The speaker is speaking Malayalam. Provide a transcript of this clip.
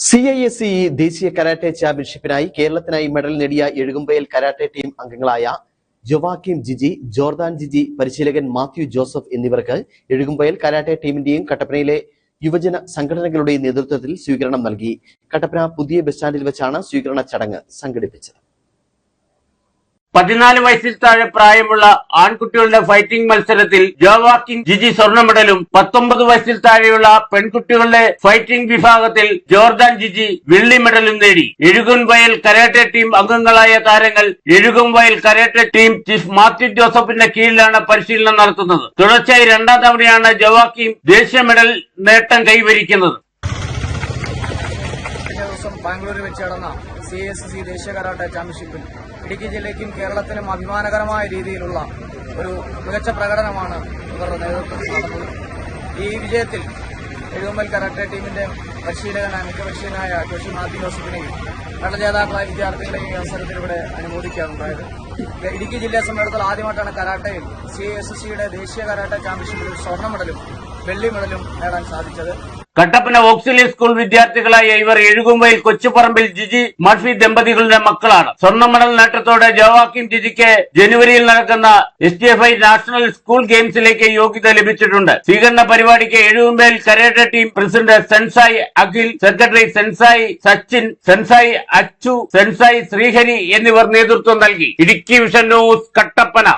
സി ഐ എസ് ഇ ദേശീയ കരാട്ടെ ചാമ്പ്യൻഷിപ്പിനായി കേരളത്തിനായി മെഡൽ നേടിയ എഴുകുമ്പയിൽ കരാട്ടെ ടീം അംഗങ്ങളായ ജൊവാക്കിം ജിജി ജോർദാൻ ജിജി പരിശീലകൻ മാത്യു ജോസഫ് എന്നിവർക്ക് എഴുകുമ്പയിൽ കരാട്ടെ ടീമിന്റെയും കട്ടപ്പനയിലെ യുവജന സംഘടനകളുടെയും നേതൃത്വത്തിൽ സ്വീകരണം നൽകി. കട്ടപ്പന പുതിയ ബസ് സ്റ്റാൻഡിൽ വെച്ചാണ് സ്വീകരണ ചടങ്ങ് സംഘടിപ്പിച്ചത്. പതിനാല് വയസ്സിൽ താഴെ പ്രായമുള്ള ആൺകുട്ടികളുടെ ഫൈറ്റിംഗ് മത്സരത്തിൽ ജോവാക്കിൻ ജിജി സ്വർണ മെഡലും പത്തൊമ്പത് വയസ്സിൽ താഴെയുള്ള പെൺകുട്ടികളുടെ ഫൈറ്റിംഗ് വിഭാഗത്തിൽ ജോർദാൻ ജിജി വെള്ളി മെഡലും നേടി. എഴുകുംവയൽ കരാട്ടെ ടീം അംഗങ്ങളായ താരങ്ങൾ എഴുകും വയൽ കരാട്ടെ ടീം ചീഫ് മാത്യു ജോസഫിന്റെ കീഴിലാണ് പരിശീലനം നടത്തുന്നത്. തുടർച്ചയായി രണ്ടാം തവണയാണ് ജോവാക്കിം ദേശീയ മെഡൽ നേട്ടം കൈവരിക്കുന്നത്. ദിവസം ബാംഗ്ലൂരിൽ വെച്ച് നടന്ന സി എസ് സി ദേശീയ കരാട്ടെ ചാമ്പ്യൻഷിപ്പിൽ ഇടുക്കി ജില്ലയ്ക്കും കേരളത്തിനും അഭിമാനകരമായ രീതിയിലുള്ള ഒരു മികച്ച പ്രകടനമാണ് ഇവരുടെ നേതൃത്വത്തിൽ നടന്നത്. ഈ വിജയത്തിൽ എഴുതുമ്പൽ കരാട്ടെ ടീമിന്റെ പരിശീലകനായ മുഖ്യ പരിശീലനായ ജോഷി മാത്യു ജോസഫിനെയും മെഡൽ ജേതാക്കളായ വിദ്യാർത്ഥികളെയും ഈ അവസരത്തിൽ ഇവിടെ അനുമോദിക്കാറുണ്ടായത് ഇടുക്കി ജില്ലയെ സമ്മേളനത്തിൽ ആദ്യമായിട്ടാണ് കരാട്ടയിൽ സി എസ് സിയുടെ ദേശീയ കരാട്ടെ ചാമ്പ്യൻഷിപ്പിൽ സ്വർണ മെഡലും വെള്ളി മെഡലും നേടാൻ സാധിച്ചത്. കട്ടപ്പന ഓക്സിലി സ്കൂൾ വിദ്യാർത്ഥികളായ ഇവർ എഴുകുമ്പയിൽ കൊച്ചുപറമ്പിൽ ജിജി മർഫി ദമ്പതികളുടെ മക്കളാണ്. സ്വർണ മെഡൽ നേട്ടത്തോടെ ജവാക്കിം ജിജിക്ക് ജനുവരിയിൽ നടക്കുന്ന S T F I national school ഗെയിംസിലേക്ക് യോഗ്യത ലഭിച്ചിട്ടുണ്ട്. സ്വീകരണ പരിപാടിക്ക് എഴുകുമ്പയിൽ karate team president sensei Akhil secretary sensei Sachin sensei Achu sensei Sreehari എന്നിവർ നേതൃത്വം നൽകി. Idukki vision news Kattappana.